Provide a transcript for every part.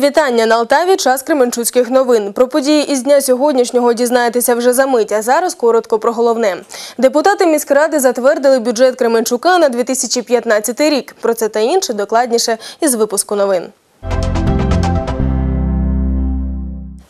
вітання на Алтаві. Час Кременчуцьких новин. Про події із дня сьогоднішнього дізнаєтеся вже за мить. А зараз коротко про головне. Депутати міськради затвердили бюджет Кременчука на 2015 рік. Про це та інше докладніше із випуску новин.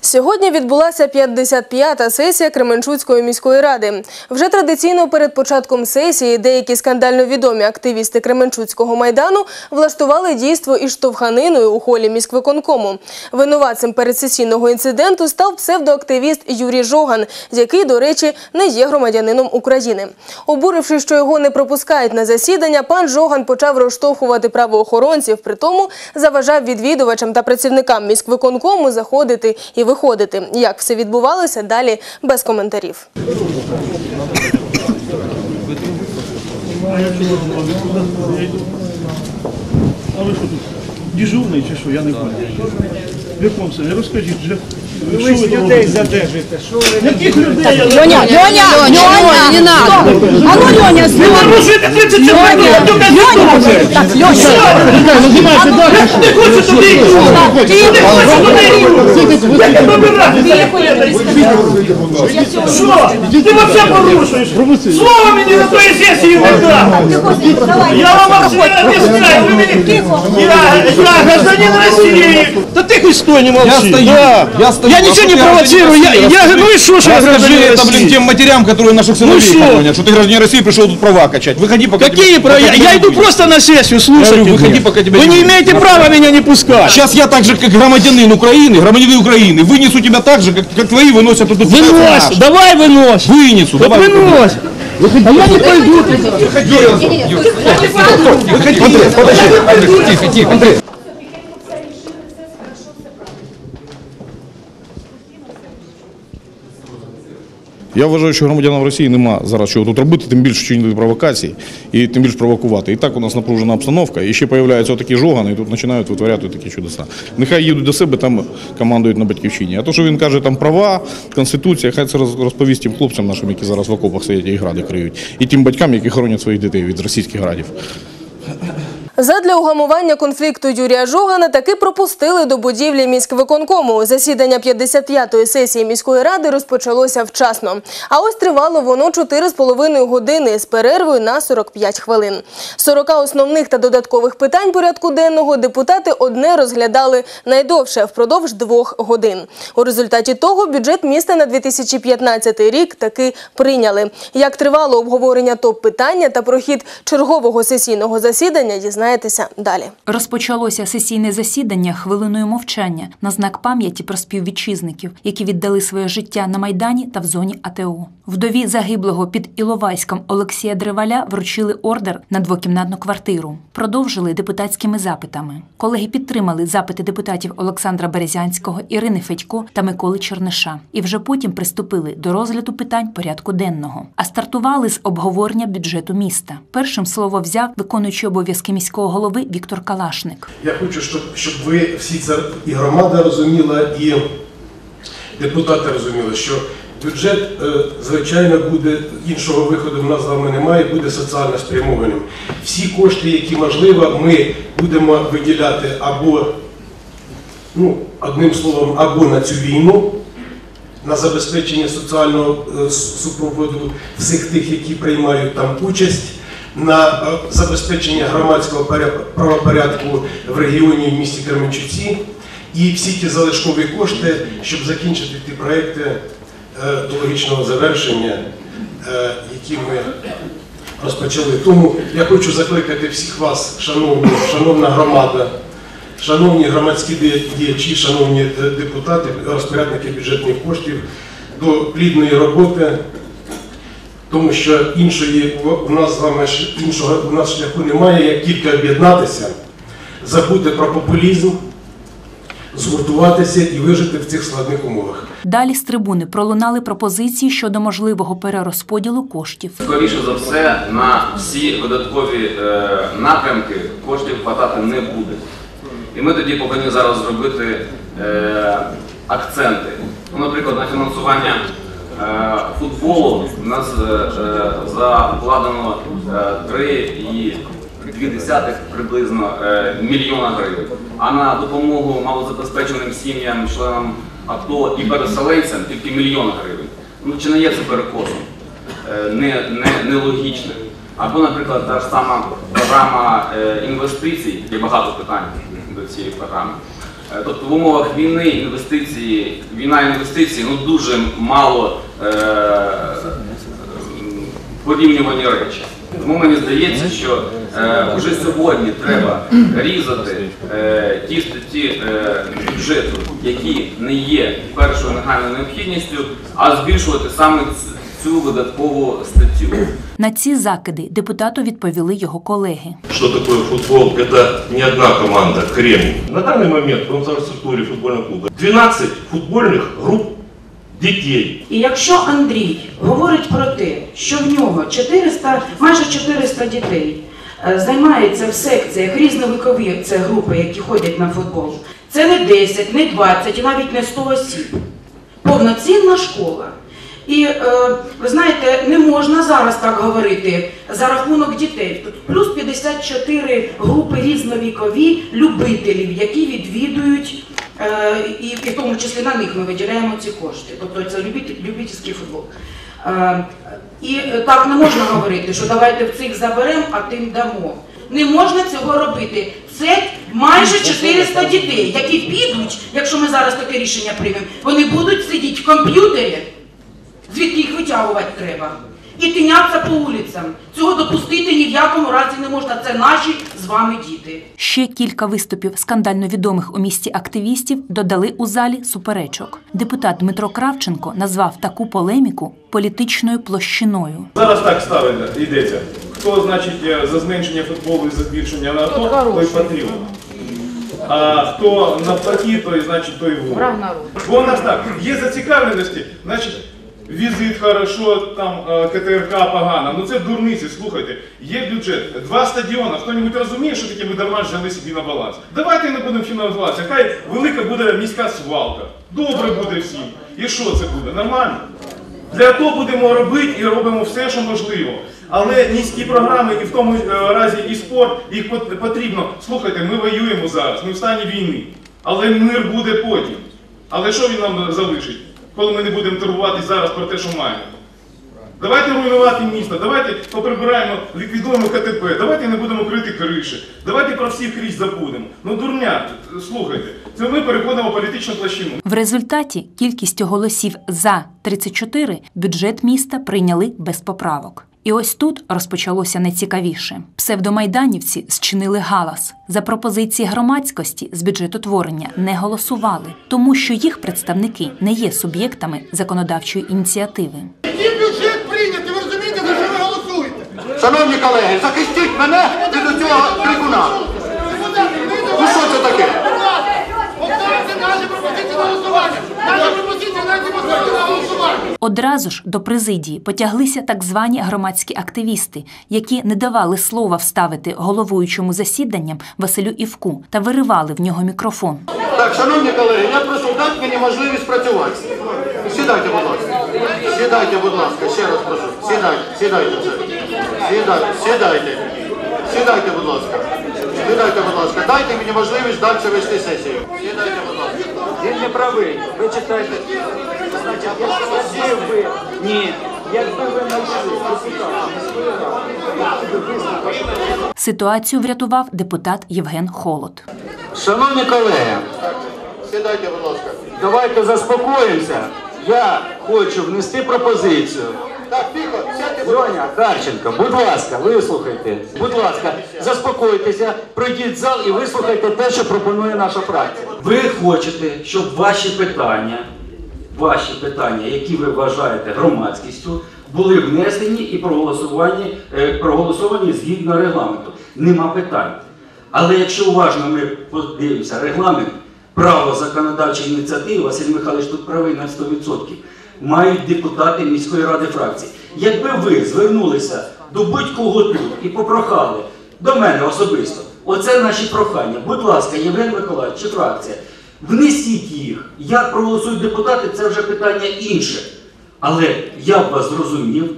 Сьогодні відбулася 55-та сесія Кременчуцької міської ради. Вже традиційно перед початком сесії деякі скандально відомі активісти Кременчуцького майдану влаштували дійство із штовханиною у холі міськвиконкому. Винуватцем передсесійного інциденту став псевдоактивіст Юрій Жоган, який, до речі, не є громадянином України. Обуривши, що його не пропускають на засідання, пан Жоган почав розштовхувати правоохоронців, при тому заважав відвідувачам та працівникам міськвиконкому заходити і виходити. Як все відбувалося, далі без коментарів. А ви що тут? Дежурний чи що? Я не знаю. В якому? Розкажіть, вже. Ви що ж ви тут людей робите? задержите. Що ви Яких людей? я не Лёня, Лёня, Лёня, не надо. А ну, Лёня, Ви порушуєте 37 Лёня, років, Лёня, так, Лёша. Називайте далі. Не хочу туди йти. Не хочу туди йти. Я тебе вибирати. Що? Ти взагалі порушуєш. Слово мені на твоїй сесії не дав. Я вам вообще не знаю. Вы меня... Я, я гражданин России. Да ты хоть стой, не молчи. Я стою. Да. Я стою. Я ничего не провоцирую. Я, гражданин я, ну и что, что я Расскажи гражданин это, блин, России? тем матерям, которые наших сыновей что? хоронят, что ты гражданин России пришел тут права качать. Выходи, пока Какие тебя- права? пока Я, тебя я не иду будет. просто на сессию, слушайте. Говорю, выходи, меня. пока тебя Вы не не будет. имеете права меня не пускать. Сейчас я так же, как громадянин Украины, громадянин Украины, вынесу тебя так же, как, как твои выносят тут. Вынось, давай вынось. Вынесу, Вот давай. вынось. А я не пойду. Выходи, Андрей, подожди. Андрей, Тихо, тихо, Я вважаю, що громадянам Росії нема зараз чого тут робити, тим більше чинити провокації і тим більше провокувати. І так у нас напружена обстановка, і ще з'являються такі жогани, і тут починають витворяти такі чудеса. Нехай їдуть до себе, там командують на батьківщині. А то, що він каже, там права, конституція, хай це розповість тим хлопцям нашим, які зараз в окопах сидять і гради криють, і тим батькам, які хоронять своїх дітей від російських градів. Задля угамування конфлікту Юрія Жогана таки пропустили до будівлі міськвиконкому. Засідання 55-ї сесії міської ради розпочалося вчасно. А ось тривало воно 4,5 години з перервою на 45 хвилин. 40 основних та додаткових питань порядку денного депутати одне розглядали найдовше впродовж двох годин. У результаті того бюджет міста на 2015 рік таки прийняли. Як тривало обговорення топ-питання та прохід чергового сесійного засідання, дізнаєтеся далі. Розпочалося сесійне засідання хвилиною мовчання на знак пам'яті про співвітчизників, які віддали своє життя на майдані та в зоні АТО. Вдові загиблого під Іловайськом Олексія Древаля вручили ордер на двокімнатну квартиру. Продовжили депутатськими запитами. Колеги підтримали запити депутатів Олександра Березянського, Ірини Федько та Миколи Черниша. І вже потім приступили до розгляду питань порядку денного. А стартували з обговорення бюджету міста. Першим слово взяв виконуючий обов'язки міського голови Віктор Калашник. Я хочу, щоб, щоб ви всі це і громада розуміла, і депутати розуміли, що бюджет, е, звичайно, буде іншого виходу в нас з вами немає, буде соціально спрямованим. Всі кошти, які можливо, ми будемо виділяти або, ну, одним словом, або на цю війну. На забезпечення соціального е, супроводу всіх тих, які приймають там участь, на е, забезпечення громадського правопорядку в регіоні в місті Кременчуці і всі ті залишкові кошти, щоб закінчити ті проекти е, до логічного завершення, е, які ми розпочали. Тому я хочу закликати всіх вас, шановні, шановна громада, шановні громадські діячі, шановні депутати, розпорядники бюджетних коштів, до плідної роботи, тому що іншої у нас з вами іншого у нас шляху немає, як тільки об'єднатися, забути про популізм, згуртуватися і вижити в цих складних умовах. Далі з трибуни пролунали пропозиції щодо можливого перерозподілу коштів. Скоріше за все, на всі видаткові е, напрямки коштів хватати не буде. І ми тоді повинні зараз зробити е, акценти. Ну, наприклад, на фінансування футболу у нас е, е, закладено е, 3,2 приблизно е, мільйона гривень. а на допомогу малозабезпеченим сім'ям, членам АТО і переселенцям тільки мільйон гривень. Ну чи не є це перекосом? Е, Не, не. Або, наприклад, та ж сама програма е, інвестицій, є багато питань до цієї програми. Е, Тобто в умовах війни інвестиції, війна інвестицій ну дуже мало е, порівнювані речі. Тому мені здається, що е, вже сьогодні треба різати е, ті статті е, бюджету, які не є першою нагальною необхідністю, а збільшувати саме ц- цю видаткову статтю. На ці закиди депутату відповіли його колеги. Что такое футбол? Это не одна команда, Кремний. На данный момент в инфраструктуре футбольного клуба 12 футбольных групп детей. І якщо Андрій говорить про те, що в нього 400, майже 400 дітей е, займається в секціях різновикові це групи, які ходять на футбол, це не 10, не 20 і навіть не 100 осіб. Повноцінна школа. І е, ви знаєте, не можна зараз так говорити за рахунок дітей. Тут плюс 54 групи різновікові любителів, які відвідують, е, і, і в тому числі на них ми виділяємо ці кошти. Тобто це любитель, любительський футбол. Е, і так не можна говорити, що давайте в цих заберемо, а тим дамо. Не можна цього робити. Це майже 400 дітей, які підуть, якщо ми зараз таке рішення приймемо, вони будуть сидіти в комп'ютері, звідки їх витягувати треба. І тинятися по вулицям. Цього допустити ні в якому разі не можна. Це наші з вами діти. Ще кілька виступів скандально відомих у місті активістів додали у залі суперечок. Депутат Дмитро Кравченко назвав таку полеміку політичною площиною. Зараз так ставиться, йдеться. Хто, значить, е, за зменшення футболу і за збільшення на АТО, той патріот. А хто навпаки, той, значить, той ворог. Бо у нас так, є зацікавленості, значить, візит хорошо, там е, КТРК погано. Ну це дурниці, слухайте. Є бюджет, два стадіони. Хто-небудь розуміє, що таке ми дарма взяли собі на баланс? Давайте не будемо фінансуватися. Хай велика буде міська свалка. Добре буде всім. І що це буде? Нормально? Для того будемо робити і робимо все, що можливо. Але низькі програми і в тому е, разі і спорт, їх пот- потрібно. Слухайте, ми воюємо зараз, ми в стані війни. Але мир буде потім. Але що він нам залишить, коли ми не будемо турбувати зараз про те, що маємо? Давайте руйнувати місто, давайте поприбираємо, ліквідуємо КТП, давайте не будемо крити криші, давайте про всіх крізь забудемо. Ну дурня, слухайте, це ми переходимо політичну площину. В результаті кількістю голосів за 34 бюджет міста прийняли без поправок. І ось тут розпочалося найцікавіше. Псевдомайданівці зчинили галас. За пропозиції громадськості з бюджетотворення не голосували, тому що їх представники не є суб'єктами законодавчої ініціативи. Який бюджет прийнятий, ви розумієте, за що ви голосуєте? Шановні колеги, захистіть мене від цього трибуна. Ну що це таке? Поставте наші пропозиції на голосування. Наші пропозиції наші поставте на голосування. Одразу ж до президії потяглися так звані громадські активісти, які не давали слова вставити головуючому засіданням Василю Івку та виривали в нього мікрофон. Так, шановні колеги, я прошу дати мені можливість працювати. Сідайте, будь ласка. Сідайте, будь ласка, ще раз прошу. Сідайте, сідайте. Сідайте, сідайте. Сідайте, будь ласка. Сідайте, будь ласка. Дайте мені можливість далі вести сесію. Сідайте, будь ласка. Він не правий. Ви читаєте. Значить, якби ви ні, якби ви Ситуацію врятував депутат Євген Холод. Шановні колеги, сідайте, будь ласка. Давайте заспокоїмося. Я хочу внести пропозицію. Так, тихо, сядьте, будь ласка. Льоня Харченко, будь ласка, вислухайте. Будь ласка, заспокойтеся, пройдіть в зал і вислухайте те, що пропонує наша фракція. Ви хочете, щоб ваші питання, ваші питання, які ви вважаєте громадськістю, були внесені і проголосовані, е, проголосовані згідно регламенту. Нема питань. Але якщо уважно ми подивимося регламент, право законодавчої ініціативи, Василь Михайлович тут правий на 100%, мають депутати міської ради фракції. Якби ви звернулися до будь-кого тут і попрохали до мене особисто, оце наші прохання. Будь ласка, Євген Миколаївич чи фракція, внесіть їх. Як проголосують депутати, це вже питання інше. Але я б вас зрозумів,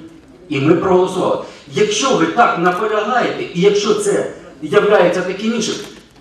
і ми проголосували. Якщо ви так наполягаєте, і якщо це являється таким іншим,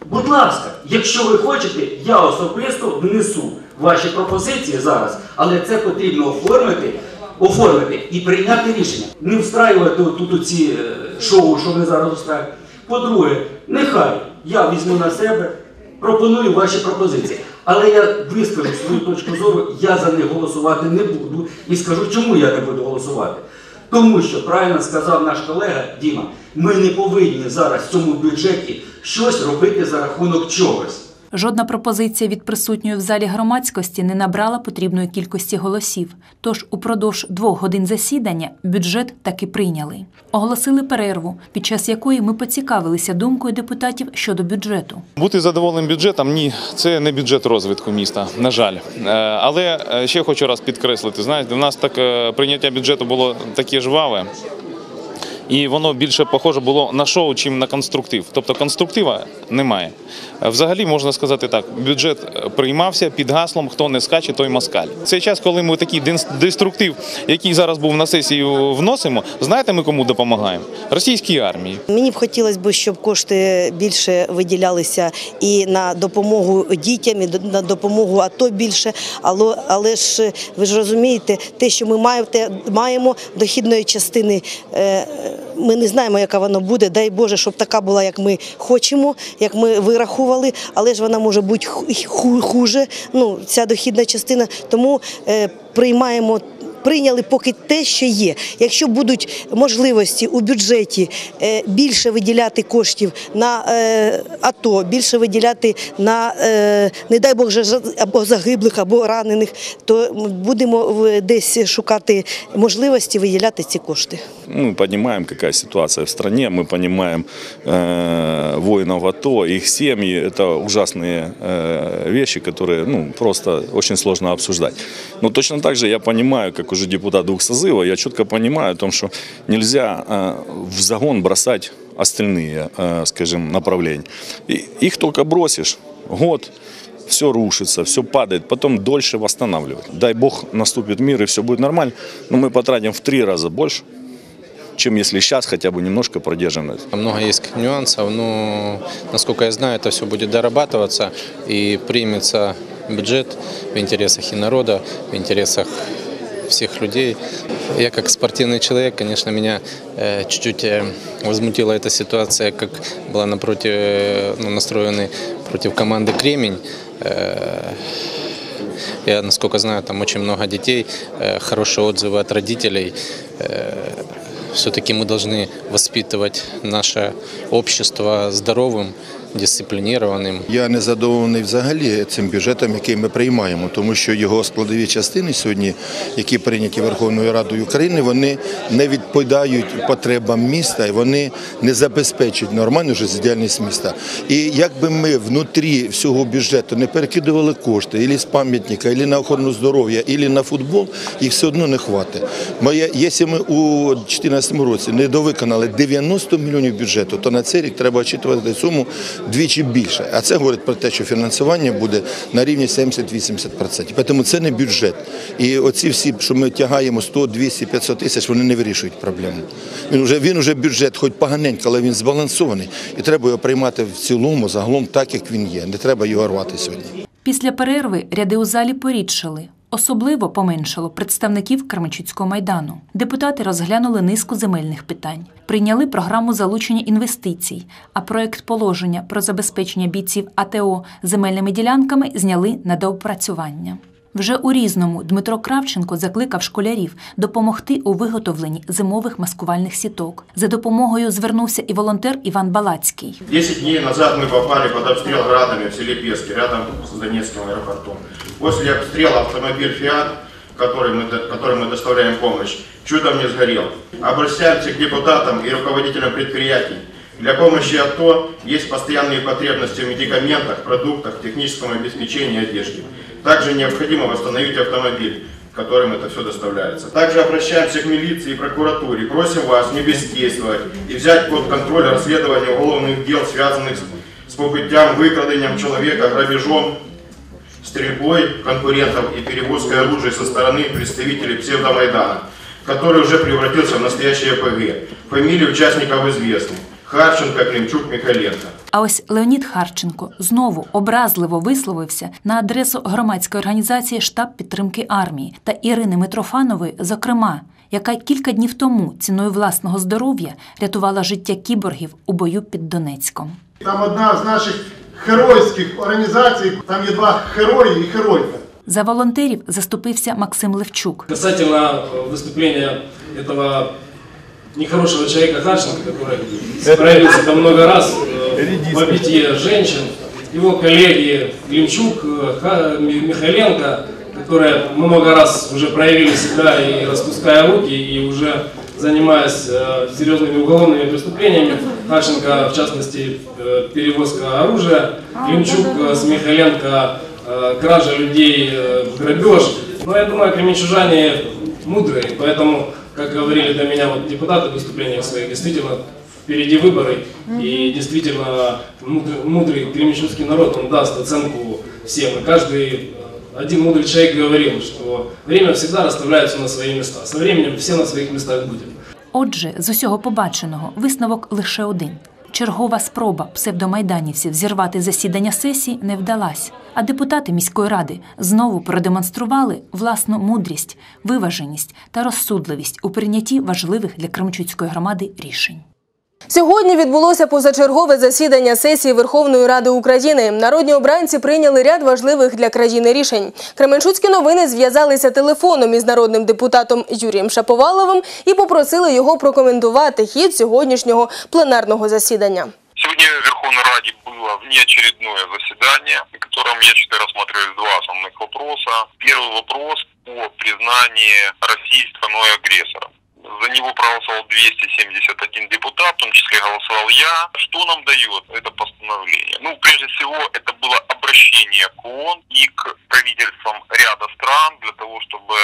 Будь ласка, якщо ви хочете, я особисто внесу ваші пропозиції зараз, але це потрібно оформити, оформити і прийняти рішення. Не встраювати тут ці шоу, що ви зараз устраюєте. По-друге, нехай я візьму на себе, пропоную ваші пропозиції. Але я вискажу свою точку зору, я за них голосувати не буду і скажу, чому я не буду голосувати. Тому що правильно сказав наш колега Діма, ми не повинні зараз в цьому бюджеті щось робити за рахунок чогось. Жодна пропозиція від присутньої в залі громадськості не набрала потрібної кількості голосів. Тож упродовж двох годин засідання бюджет таки прийняли. Оголосили перерву, під час якої ми поцікавилися думкою депутатів щодо бюджету. Бути задоволеним бюджетом ні, це не бюджет розвитку міста, на жаль. Е, Але е, ще хочу раз підкреслити: знаєте, в нас так е, прийняття бюджету було таке жваве. І воно більше похоже було на шоу, чим на конструктив. Тобто конструктива немає. Е, Взагалі можна сказати так: бюджет е, приймався під гаслом Хто не скаче, той москаль. Цей час, коли ми такий деструктив, який зараз був на сесію, вносимо, знаєте, ми кому допомагаємо? Російській армії. Мені б хотілося б, щоб кошти більше виділялися і на допомогу дітям, і на допомогу АТО більше. Але, ж ви ж розумієте, те, що ми маємо, маємо дохідної частини. Ми не знаємо, яка вона буде. Дай Боже, щоб така була, як ми хочемо, як ми вирахували, але ж вона може бути ху- ху- хуже. Ну, ця дохідна частина. Тому е, приймаємо прийняли поки те, що є. Якщо будуть можливості у бюджеті е, більше виділяти коштів на е, АТО, більше виділяти на е, не дай Бог же за- або загиблих, або ранених, то будемо в- десь шукати можливості виділяти ці кошти. Мы понимаем, какая ситуация в стране, мы понимаем э, воинов АТО, их семьи. Это ужасные э, вещи, которые ну, просто очень сложно обсуждать. Но точно так же я понимаю, уже депутат двух созывов, я четко понимаю о том, что нельзя э, в загон бросать остальные, э, скажем, направления. И их только бросишь, год, все рушится, все падает, потом дольше восстанавливать. Дай бог наступит мир и все будет нормально, но мы потратим в три раза больше, чем если сейчас хотя бы немножко продержим. Много есть нюансов, но, насколько я знаю, это все будет дорабатываться и примется бюджет в интересах и народа, в интересах всех людей. Я как спортивный человек, конечно, меня э, чуть-чуть э, возмутила эта ситуация, как была напротив, э, ну, настроены против команды «Кремень». Э, Я, насколько знаю, там очень много детей, э, хорошие отзывы от родителей. Э, Все-таки мы должны воспитывать наше общество здоровым, дисциплінованим. Я не задоволений взагалі цим бюджетом, який ми приймаємо, тому що його складові частини сьогодні, які прийняті Верховною Радою України, вони не відповідають потребам міста і вони не забезпечують нормальну життєдіяльність міста. І якби ми внутрі всього бюджету не перекидували кошти ілі з пам'ятника, ілі на охорону здоров'я, ілі на футбол, їх все одно не хватить. Якщо ми у 2014 році не довиконали 90 мільйонів бюджету, то на цей рік треба очікувати суму двічі більше. А це говорить про те, що фінансування буде на рівні 70-80%. Тому це не бюджет. І оці всі, що ми тягаємо 100, 200, 500 тисяч, вони не вирішують проблему. Він вже, він вже бюджет, хоч поганенько, але він збалансований. І треба його приймати в цілому, загалом так, як він є. Не треба його рвати сьогодні. Після перерви ряди у залі порідшали. Особливо поменшало представників Кременчуцького майдану. Депутати розглянули низку земельних питань, прийняли програму залучення інвестицій, а проект положення про забезпечення бійців АТО земельними ділянками зняли на доопрацювання. Вже у різному Дмитро Кравченко закликав школярів допомогти у виготовленні зимових маскувальних сіток. За допомогою звернувся і волонтер Іван Балацький. Десять дней назад мы попали под обстрел градами в селе Пески, рядом с Донецким аэропортом. После обстрела автомобиль «Фиат», который мы, которым мы доставляем помощь, чудом не сгорел. Обращаемся к депутатам и руководителям предприятий. Для помощи АТО есть постоянные потребности в медикаментах, продуктах, техническом обеспечении одежде. Также необходимо восстановить автомобиль, которым это все доставляется. Также обращаемся к милиции и прокуратуре. Просим вас не бездействовать и взять под контроль расследование уголовных дел, связанных с, с побытием, человека, грабежом, стрельбой конкурентов и перевозкой оружия со стороны представителей псевдомайдана, который уже превратился в настоящее ПГ. Фамилии участников известны. Харченко, Климчук, Михайленко. А ось Леонід Харченко знову образливо висловився на адресу громадської організації Штаб підтримки армії та Ірини Митрофанової, зокрема, яка кілька днів тому ціною власного здоров'я рятувала життя кіборгів у бою під Донецьком. Там одна з наших геройських організацій, там є два герої і геройка. За волонтерів заступився Максим Левчук. Касательно э, выступления этого нехорошего человека Харченко, который проявился там много раз э, в битье женщин, его коллеги Климчук, э, Ха- Ми- Михайленко, которые много раз уже проявили себя и распуская руки, и уже занимаясь э, серьезными уголовными преступлениями, Харченко, в частности, э, перевозка оружия, Климчук э, с Михайленко, э, кража людей, э, грабеж. Но я думаю, кременчужане мудрые, поэтому, как говорили до меня вот депутаты в выступлениях своих, действительно впереди выборы, и действительно мудрый, мудрый кременчугский народ, он даст оценку всем. И каждый э, один мудрый человек говорил, что время всегда расставляется на свои места. Со временем все на своих местах будем. Отже, з усього побаченого висновок лише один. Чергова спроба псевдомайданівців зірвати засідання сесії не вдалась, а депутати міської ради знову продемонстрували власну мудрість, виваженість та розсудливість у прийнятті важливих для Кремчуцької громади рішень. Сьогодні відбулося позачергове засідання сесії Верховної Ради України. Народні обранці прийняли ряд важливих для країни рішень. Кременчуцькі новини зв'язалися телефоном із народним депутатом Юрієм Шаповаловим і попросили його прокоментувати хід сьогоднішнього пленарного засідання. Сегодня в Верховной Раде было внеочередное заседание, в котором, я считаю, рассматривались два основных вопроса. Первый вопрос о признании России страной агрессором. За него проголосовал 271 депутат, в том числе голосовал я. Что нам дает это постановление? Ну, прежде всего, это было обращение к ООН и к правительствам ряда стран для того, чтобы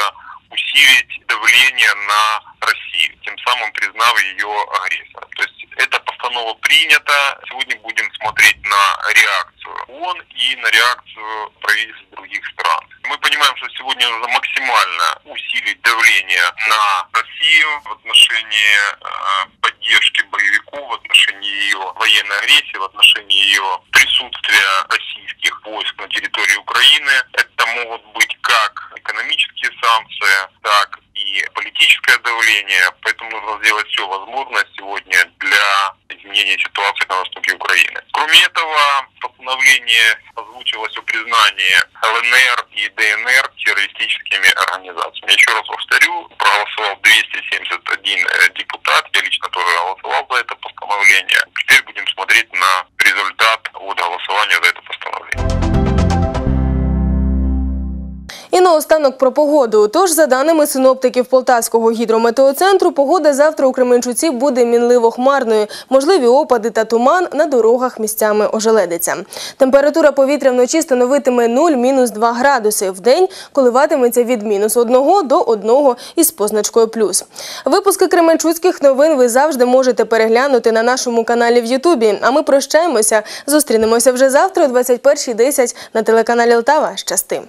усилить давление на Россию, тем самым признав ее агрессором. То есть эта постанова принята. Сегодня будем смотреть на реакцию ООН и на реакцию правительств других стран. Мы понимаем, что сегодня нужно максимально усилить давление на Россию в отношении э, поддержки боевиков, в отношении ее военной агрессии, в отношении ее присутствия российских войск на территории Украины. Это могут быть как экономические санкции, так и политическое давление. Поэтому нужно сделать все возможное сегодня изменения ситуации на востоке Украины. Кроме этого, постановление озвучилось о признании ЛНР и ДНР террористическими организациями. Еще раз повторю, проголосовал 271 э, депутат, наостанок про погоду. Тож, за даними синоптиків Полтавського гідрометеоцентру, погода завтра у Кременчуці буде мінливо хмарною. Можливі опади та туман на дорогах місцями ожеледиться. Температура повітря вночі становитиме 0-2 градуси. В день коливатиметься від мінус 1 до 1 із позначкою плюс. Випуски Кременчуцьких новин ви завжди можете переглянути на нашому каналі в Ютубі. А ми прощаємося. Зустрінемося вже завтра о 21.10 на телеканалі Лтава. Щасти!